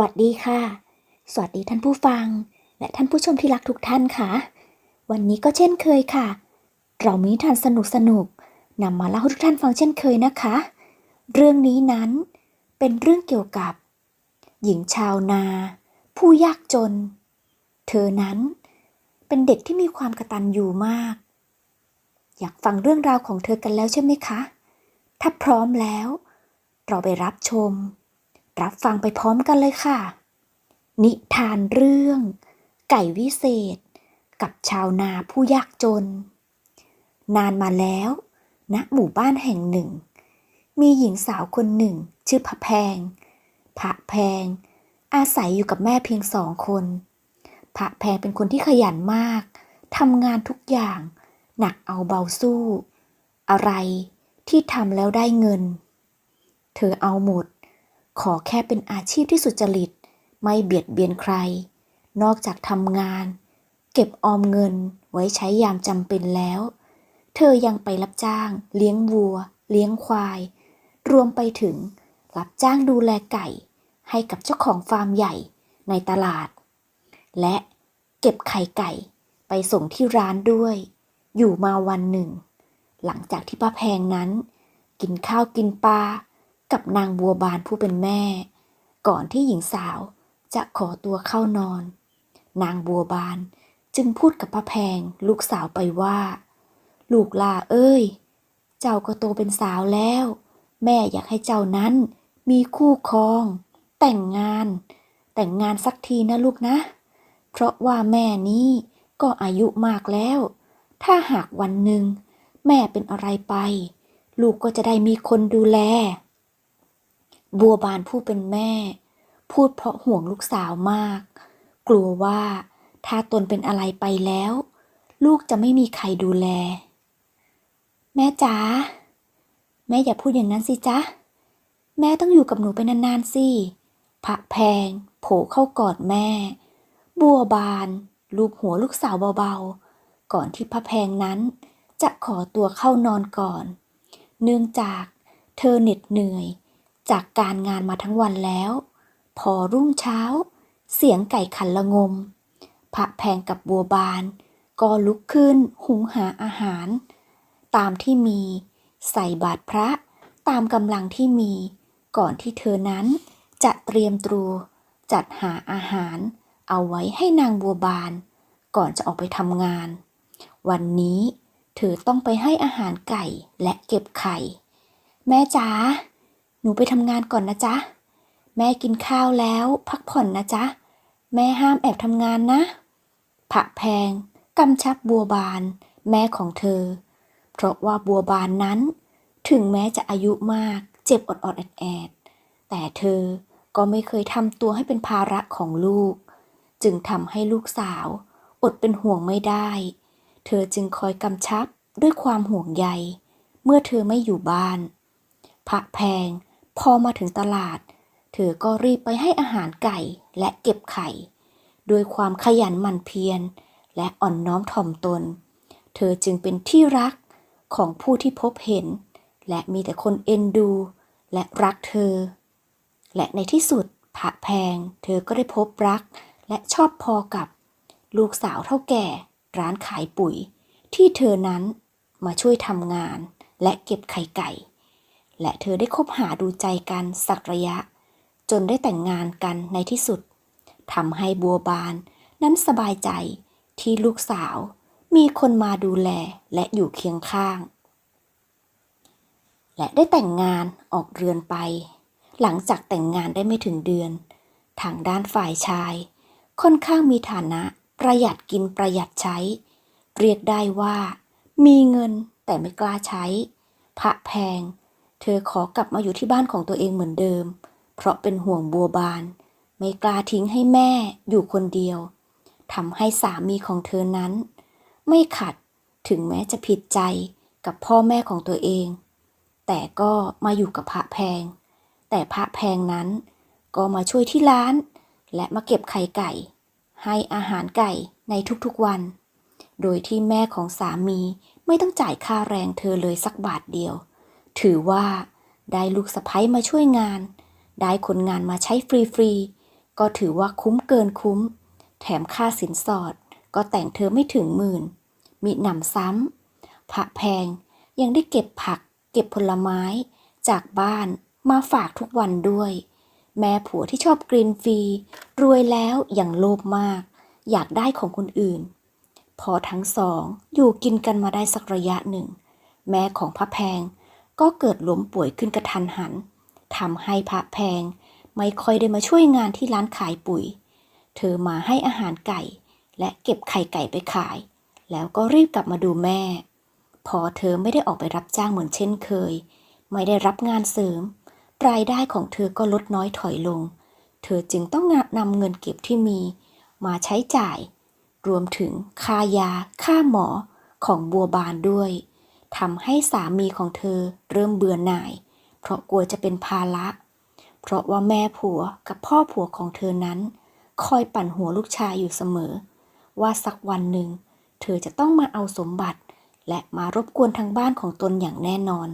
วัสดีค่ะ สวัสดีท่านผู้ฟัง และท่านผู้ชมที่รักทุกท่านค่ะ วันนี้ก็เช่นเคยค่ะ เรามีนิทานสนุกสนุกๆนำมาเล่าให้ทุกท่านฟังเช่นเคยนะคะ เรื่องนี้นั้นเป็นเรื่องเกี่ยวกับ หญิงชาวนา ผู้ยากจน เธอนั้นเป็นเด็กที่มีความกระตันอยู่มาก อยากฟังเรื่องราวของเธอกันแล้วใช่ไหมคะ ถ้าพร้อมแล้ว เราไปรับชม รับฟังไปพร้อมกันเลยค่ะ นิทานเรื่อง ไก่วิเศษ กับชาวนาผู้ยากจน นานมาแล้วณหมู่บ้านแห่งหนึ่ง มีหญิงสาวคนหนึ่ง ชื่อพระแพงพระแพง อาศัยอยู่กับแม่เพียงสองคนพระแพงเป็นคนที่ขยันมากทำงานทุกอย่าง หนักเอาเบาสู้ อะไรที่ทำแล้วได้เงิน เธอเอาหมด ขอแค่เป็นอาชีพที่สุจริต ไม่เบียดเบียนใคร นอกจากทำงาน เก็บออมเงินไว้ใช้ยามจำเป็นแล้ว เธอยังไปรับจ้าง เลี้ยงวัว เลี้ยงควาย รวมไปถึง รับจ้างดูแลไก่ ให้กับเจ้าของฟาร์มใหญ่ในตลาด และเก็บไข่ไก่ไปส่งที่ร้านด้วย อยู่มาวันหนึ่ง หลังจากที่ป้าแพงนั้น กินข้าวกินปลา กับนางบัวบานผู้เป็นแม่ ก่อนที่หญิงสาวจะขอตัวเข้านอน นางบัวบานจึงพูดกับป้าแพงลูกสาวไปว่า ลูกลาเอ้ย เจ้าก็โตเป็นสาวแล้ว แม่อยากให้เจ้านั้นมีคู่ครอง แต่งงาน แต่งงานสักทีนะลูกนะ เพราะว่าแม่นี้ก็อายุมากแล้ว ถ้าหากวันหนึ่งแม่เป็นอะไรไป ลูกก็จะได้มีคนดูแล บัวบานผู้เป็นแม่ พูดเพราะห่วงลูกสาวมาก กลัวว่าถ้าตนเป็นอะไรไปแล้ว ลูกจะไม่มีใครดูแล แม่จ๋าแม่อย่าพูดอย่างนั้นสิจ๊ะ แม่ต้องอยู่กับหนูไปนานๆสิพระแพง โผล่เข้ากอดแม่ บัวบานลูบหัวลูกสาวเบาๆ ก่อนที่พระแพงนั้น จะขอตัวเข้านอนก่อน เนื่องจากเธอเหน็ดเหนื่อย จากการงานมาทั้งวันแล้ว พอรุ่งเช้า เสียงไก่ขันละงมพระแพงกับบัวบาน ก็ลุกขึ้นหุงหาอาหาร ตามที่มีใส่บาตรพระตามกำลังที่มี ก่อนที่เธอนั้นจะเตรียมตรูจัดหาอาหาร เอาไว้ให้นางบัวบาน ก่อนจะออกไปทำงาน วันนี้เธอต้องไปให้อาหารไก่และเก็บไข่ แม่จ๋า นูไปทำงานก่อนนะจ๊ะ แม่กินข้าวแล้วพักผ่อนนะจ๊ะ แม่ห้ามแอบทำงานนะพระแพงกำชับบัวบาน แม่ของเธอ เพราะว่าบัวบานนั้น ถึงแม้จะอายุมากเจ็บอดอดแอดแอดแต่เธอก็ไม่เคยทำตัวให้เป็นภาระของลูก จึงทำให้ลูกสาว อดเป็นห่วงไม่ได้ เธอจึงคอยกำชับด้วยความห่วงใย เมื่อเธอไม่อยู่บ้าน พระแพง พอมาถึงตลาด เธอก็รีบไปให้อาหารไก่และเก็บไข่ ด้วยความขยันหมั่นเพียร และอ่อนน้อมถ่อมตน เธอจึงเป็นที่รักของผู้ที่พบเห็น และมีแต่คนเอ็นดู และรักเธอ และในที่สุดพระแพง เธอก็ได้พบรักและชอบพอกับ ลูกสาวเท่าแก่ร้านขายปุ๋ย ที่เธอนั้นมาช่วยทำงานและเก็บไข่ไก่ และเธอได้คบหาดูใจกันสักระยะ จนได้แต่งงานกันในที่สุดทำให้บัวบานนั้นสบายใจที่ลูกสาว มีคนมาดูแลและอยู่เคียงข้าง และได้แต่งงานออกเรือนไป หลังจากแต่งงานได้ไม่ถึงเดือน ทางด้านฝ่ายชาย ค่อนข้างมีฐานะประหยัดกินประหยัดใช้ เรียกได้ว่า มีเงินแต่ไม่กล้าใช้ พระแพง ธอขอกลับมาอยู่ที่บ้านของตัวเองเหมือนเดิม เพราะเป็นห่วงบัวบาน ไม่กล้าทิ้งให้แม่อยู่คนเดียวทำให้สามีของเธอนั้น ไม่ขัดถึงแม้จะผิดใจกับพ่อแม่ของตัวเอง แต่ก็มาอยู่กับพระแพง แต่พระแพงนั้นก็มาช่วยที่ร้าน และมาเก็บไข่ไก่ ให้อาหารไก่ในทุกๆวัน โดยที่แม่ของสามีไม่ต้องจ่ายค่าแรงเธอเลยสักบาทเดียว ถือว่าได้ลูกสะใภ้มาช่วยงาน ได้คนงานมาใช้ฟรีๆ ก็ถือว่าคุ้มเกินคุ้ม แถมค่าสินสอด ก็แต่งเธอไม่ถึงหมื่น มีหนำซ้ำพระแพงยังได้เก็บผัก เก็บผลไม้ จากบ้านมาฝากทุกวันด้วย แม่ผัวที่ชอบกรีนฟรี รวยแล้วอย่างโลภมาก อยากได้ของคนอื่น พอทั้งสองอยู่กินกันมาได้สักระยะหนึ่ง แม่ของพระแพง ก็เกิดล้มป่วยขึ้นกระทันหันทำให้พระแพง ไม่ค่อยได้มาช่วยงานที่ร้านขายปุ๋ย เธอมาให้อาหารไก่ และเก็บไข่ไก่ไปขาย แล้วก็รีบกลับมาดูแม่ พอเธอไม่ได้ออกไปรับจ้างเหมือนเช่นเคย ไม่ได้รับงานเสริม รายได้ของเธอก็ลดน้อยถอยลง เธอจึงต้องนำเงินเก็บที่มี มาใช้จ่าย รวมถึงค่ายา ค่าหมอของบัวบานด้วย ทำให้สามีของเธอเริ่มเบื่อหน่าย เพราะกลัวจะเป็นภาระ เพราะว่าแม่ผัวกับพ่อผัวของเธอนั้น คอยปั่นหัวลูกชายอยู่เสมอ ว่าสักวันหนึ่ง เธอจะต้องมาเอาสมบัติ และมารบกวนทางบ้านของตนอย่างแน่นอน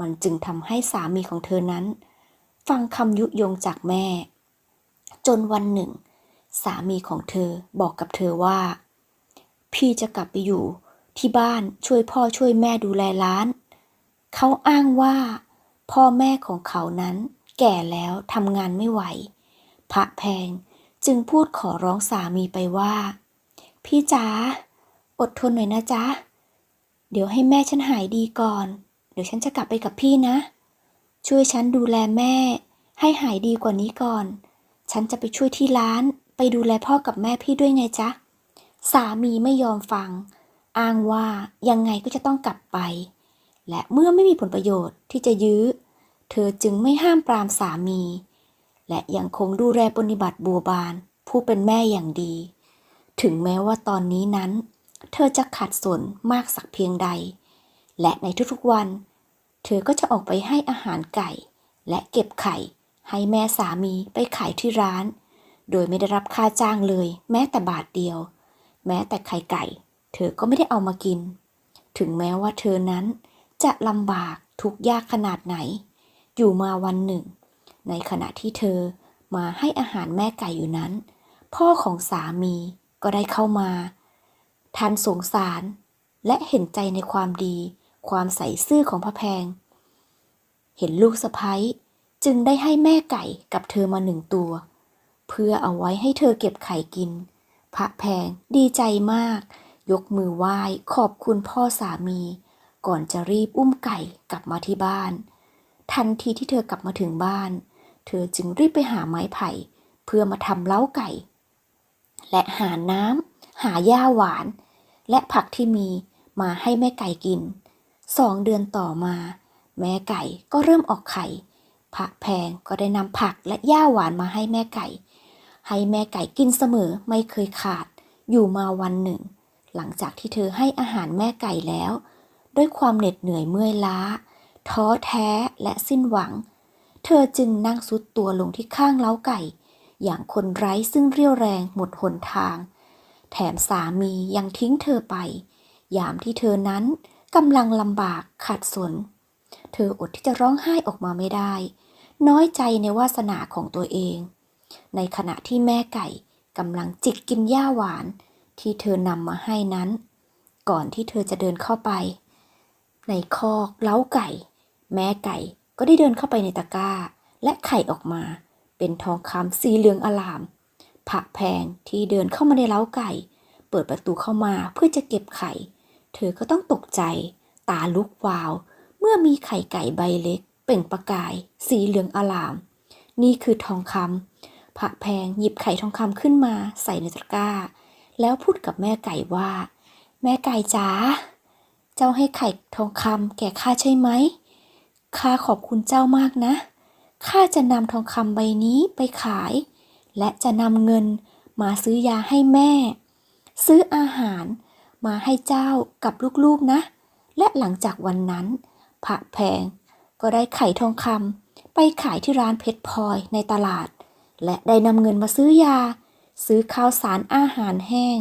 มันจึงทำให้สามีของเธอนั้น ฟังคำยุยงจากแม่ จนวันหนึ่ง สามีของเธอบอกกับเธอว่า พี่จะกลับไปอยู่ ที่บ้านช่วยพ่อช่วยแม่ดูแลร้าน เขาอ้างว่า พ่อแม่ของเขานั้นแก่แล้วทำงานไม่ไหว พระแพงจึงพูดขอร้องสามีไปว่า พี่จ๋าอดทนหน่อยนะจ๊ะ เดี๋ยวให้แม่ฉันหายดีก่อน เดี๋ยวฉันจะกลับไปกับพี่นะ ช่วยฉันดูแลแม่ ให้หายดีกว่านี้ก่อน ฉันจะไปช่วยที่ร้านไปดูแลพ่อกับแม่พี่ด้วยไงจ๊ะ สามีไม่ยอมฟัง อ้างว่ายังไงก็จะต้องกลับไป และเมื่อไม่มีผลประโยชน์ที่จะยื้อ เธอจึงไม่ห้ามปรามสามี และยังคงดูแลปฏิบัติบัวบาน ผู้เป็นแม่อย่างดี ถึงแม้ว่าตอนนี้นั้น เธอจะขัดสนมากสักเพียงใด และในทุกๆวัน เธอก็จะออกไปให้อาหารไก่ และเก็บไข่ ให้แม่สามีไปขายที่ร้าน โดยไม่ได้รับค่าจ้างเลย แม้แต่บาทเดียว แม้แต่ไข่ไก่ เธอก็ไม่ได้เอามากิน ถึงแม้ว่าเธอนั้นจะลำบากทุกยากขนาดไหน อยู่มาวันหนึ่ง ในขณะที่เธอมาให้อาหารแม่ไก่อยู่นั้น พ่อของสามีก็ได้เข้ามาทันสงสารและเห็นใจในความดี ความใส่ซื่อของพระแพง เห็นลูกสะพ้ยจึงได้ให้แม่ไก่กับเธอมาหนึ่งตัว เพื่อเอาไว้ให้เธอเก็บไข่กิน พระแพงดีใจมาก ยกมือไหว้ขอบคุณพ่อสามี ก่อนจะรีบอุ้มไก่กลับมาที่บ้าน ทันทีที่เธอกลับมาถึงบ้าน เธอจึงรีบไปหาไม้ไผ่ เพื่อมาทำเล้าไก่ และหาน้ำหาหญ้าหวาน และผักที่มีมาให้แม่ไก่กิน สองเดือนต่อมา แม่ไก่ก็เริ่มออกไข่พระแพงก็ได้นำผักและหญ้าหวานมาให้แม่ไก่ ให้แม่ไก่กินเสมอไม่เคยขาด อยู่มาวันหนึ่ง หลังจากที่เธอให้อาหารแม่ไก่แล้ว ด้วยความเหน็ดเหนื่อยเมื่อยล้า ท้อแท้และสิ้นหวัง เธอจึงนั่งสุดตัวลงที่ข้างเล้าไก่ อย่างคนไร้ซึ่งเรี่ยวแรงหมดหนทาง แถมสามียังทิ้งเธอไป ยามที่เธอนั้นกำลังลำบากขัดสน เธออดที่จะร้องไห้ออกมาไม่ได้ น้อยใจในวาสนาของตัวเอง ในขณะที่แม่ไก่กำลังจิกกินหญ้าหวาน ที่เธอนำมาให้นั้น ก่อนที่เธอจะเดินเข้าไป ในคอกเล้าไก่ แม่ไก่ก็ได้เดินเข้าไปในตะกร้า และไข่ออกมา เป็นทองคำสีเหลืองอลามผักแพงที่เดินเข้ามาในเล้าไก่ เปิดประตูเข้ามาเพื่อจะเก็บไข่ เธอก็ต้องตกใจ ตาลุกวาว เมื่อมีไข่ไก่ใบเล็ก เปล่งประกาย สีเหลืองอลาม นี่คือทองคำพระแพงหยิบไข่ทองคำขึ้นมาใส่ในตะกร้า แล้วพูดกับแม่ไก่ว่า แม่ไก่จ๋าเจ้าให้ไข่ทองคำแก่ข้าใช่ไหมข้าขอบคุณเจ้ามากนะข้าจะนำทองคำใบนี้ไปขาย และจะนำเงินมาซื้อยาให้แม่ ซื้ออาหารมาให้เจ้ากับลูกๆนะ และหลังจากวันนั้นพระแพงก็ได้ไข่ทองคำไปขายที่ร้านเพชรพลอยในตลาด และได้นำเงินมาซื้อยา ซื้อข้าวสารอาหารแห้ง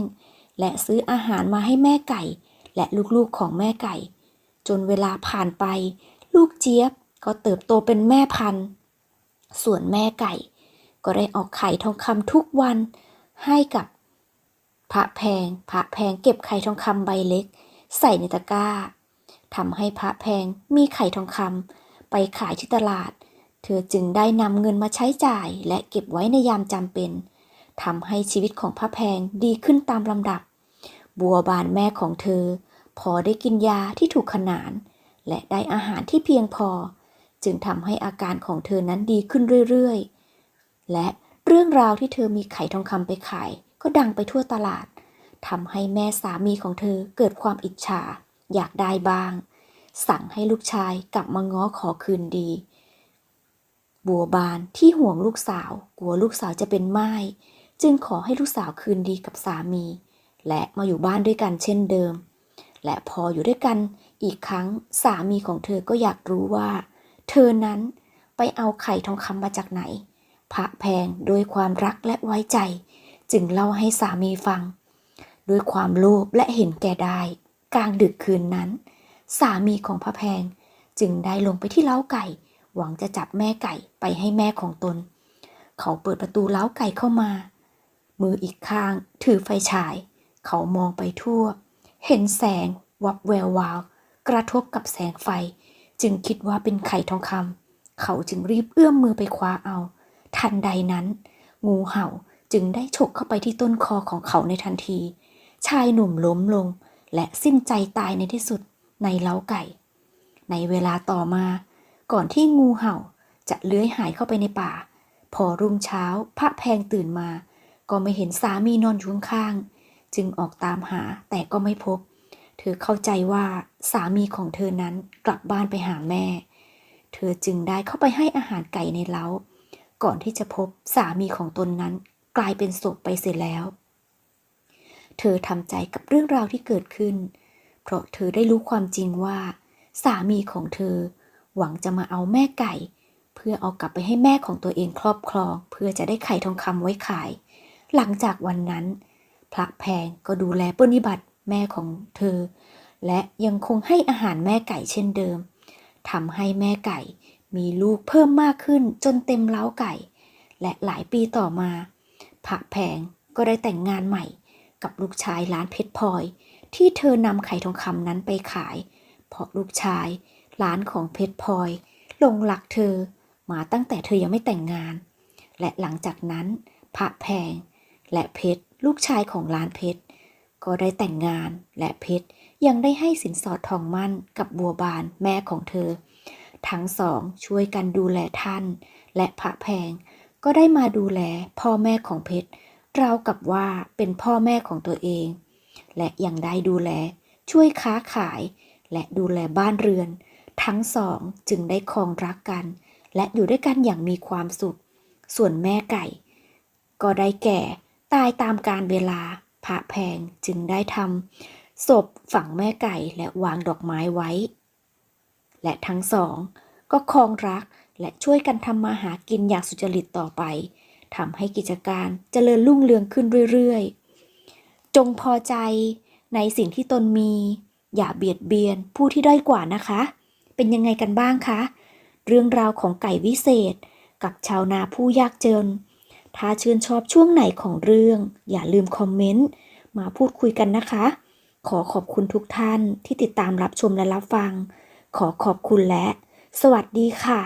และซื้ออาหารมาให้แม่ไก่ และลูกๆของแม่ไก่ จนเวลาผ่านไป ลูกเจี๊ยบก็เติบโตเป็นแม่พันธุ์ ส่วนแม่ไก่ ก็ได้ออกไข่ทองคำทุกวันให้กับพระแพง พระแพงเก็บไข่ทองคำใบเล็ก ใส่ในตะกร้าทำให้พระแพงมีไข่ทองคำไปขายที่ตลาด เธอจึงได้นำเงินมาใช้จ่ายและเก็บไว้ในยามจำเป็น ทำให้ชีวิตของพระแพงดีขึ้นตามลำดับ บัวบานแม่ของเธอ พอได้กินยาที่ถูกขนาน และได้อาหารที่เพียงพอ จึงทำให้อาการของเธอนั้นดีขึ้นเรื่อยๆ และเรื่องราวที่เธอมีไข่ทองคำไปขาย ก็ดังไปทั่วตลาดทำให้แม่สามีของเธอเกิดความอิจฉา อยากได้บ้าง สั่งให้ลูกชายกลับมาง้อขอคืนดี บัวบานที่ห่วงลูกสาว กลัวลูกสาวจะเป็นไม้ จึงขอให้ลูกสาวคืนดีกับสามี และมาอยู่บ้านด้วยกันเช่นเดิม และพออยู่ด้วยกันอีกครั้งสามีของเธอก็อยากรู้ว่า เธอนั้นไปเอาไข่ทองคำมาจากไหน พระแพงโดยความรักและไว้ใจ จึงเล่าให้สามีฟัง ด้วยความโลภและเห็นแก่ได้ กลางดึกคืนนั้น สามีของพระแพงจึงได้ลงไปที่เล้าไก่ หวังจะจับแม่ไก่ไปให้แม่ของตน เขาเปิดประตูเล้าไก่เข้ามา มืออีกข้างถือไฟฉาย เขามองไปทั่ว เห็นแสงวับแวววาว กระทบกับแสงไฟ จึงคิดว่าเป็นไข่ทองคำเขาจึงรีบเอื้อมมือไปคว้าเอา ทันใดนั้น งูเห่าจึงได้ฉกเข้าไปที่ต้นคอของเขาในทันที ชายหนุ่มล้มลง และสิ้นใจตายในที่สุดในเล้าไก่ ในเวลาต่อมา ก่อนที่งูเห่าจะเลื้อยหายเข้าไปในป่า พอรุ่งเช้าพระแพงตื่นมา ก็ไม่เห็นสามีนอนอยู่ข้างๆจึงออกตามหาแต่ก็ไม่พบ เธอเข้าใจว่าสามีของเธอนั้นกลับบ้านไปหาแม่ เธอจึงได้เข้าไปให้อาหารไก่ในเล้า ก่อนที่จะพบสามีของตนนั้นกลายเป็นศพไปเสียแล้ว เธอทำใจกับเรื่องราวที่เกิดขึ้น เพราะเธอได้รู้ความจริงว่า สามีของเธอ หวังจะมาเอาแม่ไก่ เพื่อเอากลับไปให้แม่ของตัวเองครอบครอง เพื่อจะได้ไข่ทองคำไว้ขาย หลังจากวันนั้น พระแพงก็ดูแลปฏิบัติแม่ของเธอ และยังคงให้อาหารแม่ไก่เช่นเดิมทำให้แม่ไก่มีลูกเพิ่มมากขึ้นจนเต็มเล้าไก่ และหลายปีต่อมา พระแพงก็ได้แต่งงานใหม่ กับลูกชายร้านเพชรพลอย ที่เธอนำไข่ทองคำนั้นไปขาย เพราะลูกชายร้านของเพชรพลอยหลงหลักเธอมาตั้งแต่เธอยังไม่แต่งงาน และหลังจากนั้น พระแพง และเพชรลูกชายของร้านเพชรก็ได้แต่งงานและเพชรยังได้ให้สินสอดทองมั่นกับบัวบานแม่ของเธอ ทั้งสองช่วยกันดูแลท่าน และพระแพงก็ได้มาดูแลพ่อแม่ของเพชรราวกับว่าเป็นพ่อแม่ของตัวเอง และยังได้ดูแลช่วยค้าขาย และดูแลบ้านเรือน ทั้งสองจึงได้ครองรักกัน และอยู่ด้วยกันอย่างมีความสุข ส่วนแม่ไก่ ก็ได้แก่ ตายตามการเวลาพระแพงจึงได้ทำศพฝังแม่ไก่และวางดอกไม้ไว้ และทั้งสอง ก็คองรักและช่วยกันทำมาหากินอย่างสุจริตต่อไปทำให้กิจการเจริญรุ่งเรืองขึ้นเรื่อยๆ จงพอใจในสิ่งที่ตนมี อย่าเบียดเบียนผู้ที่ด้อยกว่านะคะ เป็นยังไงกันบ้างคะ เรื่องราวของไก่วิเศษ กับชาวนาผู้ยากจน ถ้าชื่นชอบช่วงไหนของเรื่อง อย่าลืมคอมเมนต์มาพูดคุยกันนะคะ ขอขอบคุณทุกท่านที่ติดตามรับชมและรับฟัง ขอขอบคุณและ สวัสดีค่ะ